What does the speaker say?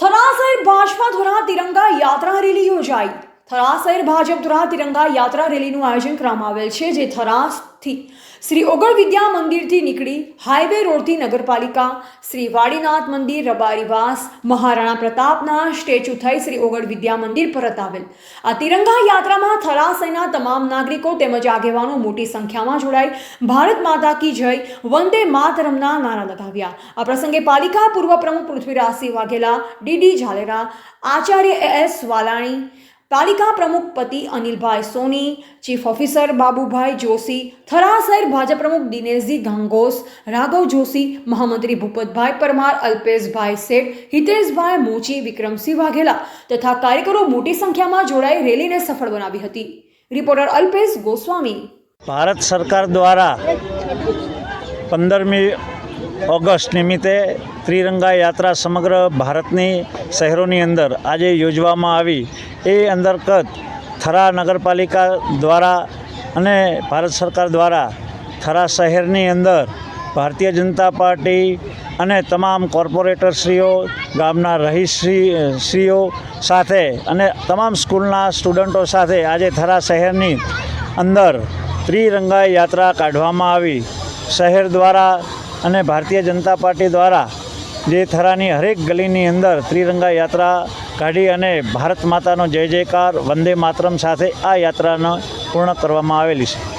થરા શહેર ભાજપા દ્વારા તિરંગા યાત્રા રેલી યોજાઈ. થરા શહેર ભાજપ દ્વારા તિરંગા યાત્રા રેલીનું આયોજન કરવામાં આવેલ છે, જે થરાથી શ્રી ઓગળ વિદ્યા મંદિરથી નીકળી હાઈવે રોડથી નગરપાલિકા, શ્રી વાડીનાથ મંદિર, રબારીવાસ, મહારાણા પ્રતાપના સ્ટેચ્યુ થઈ શ્રી ઓગળ વિદ્યા મંદિર પરત આવેલ. આ તિરંગા યાત્રામાં થરા તમામ નાગરિકો તેમજ આગેવાનો મોટી સંખ્યામાં જોડાઈ ભારત માતા કી જય, વંદે માતરમના નારા લગાવ્યા. આ પ્રસંગે પાલિકા પૂર્વ પ્રમુખ પૃથ્વીરાજસિંહ વાઘેલા ડીડી ઝાલેરા, આચાર્ય એસ વાલાણી પાલિકા પ્રમુખ પતિ અનિલભાઈ સોની, ચીફ ઓફિસર બાબુભાઈ જોશી થરા શહેર ભાજપ પ્રમુખ દિનેશજી ઘાંગોસ રાઘવ જોશી, મહામંત્રી ભૂપતભાઈ પરમાર, અલ્પેશભાઈ શેઠ, હિતેશભાઈ મોચી વિક્રમસિંહ વાઘેલા તથા કાર્યકરો મોટી સંખ્યામાં જોડાઈ રેલીને સફળ બનાવી હતી. રિપોર્ટર અલ્પેશ ગોસ્વામી. ભારત સરકાર દ્વારા પંદરમી ઓગસ્ટ નિમિત્તે ત્રિરંગા યાત્રા સમગ્ર ભારતની શહેરોની અંદર આજે યોજવામાં આવી એ અંતર્ગત થરા નગરપાલિકા દ્વારા અને ભારત સરકાર દ્વારા થરા શહેરની અંદર ભારતીય જનતા પાર્ટી અને તમામ કોર્પોરેટરશ્રીઓ, ગામના રહીશ્રી શ્રીઓ સાથે અને તમામ સ્કૂલના સ્ટુડન્ટો સાથે આજે થરા શહેરની અંદર ત્રિરંગા યાત્રા કાઢવામાં આવી. શહેર દ્વારા અને ભારતીય જનતા પાર્ટી દ્વારા જે થરાની હરેક ગલીની અંદર ત્રિરંગા યાત્રા કાઢી અને ભારત માતાનો જય જયકાર, વંદે માતરમ સાથે આ યાત્રાનો પૂર્ણ કરવામાં આવેલી છે.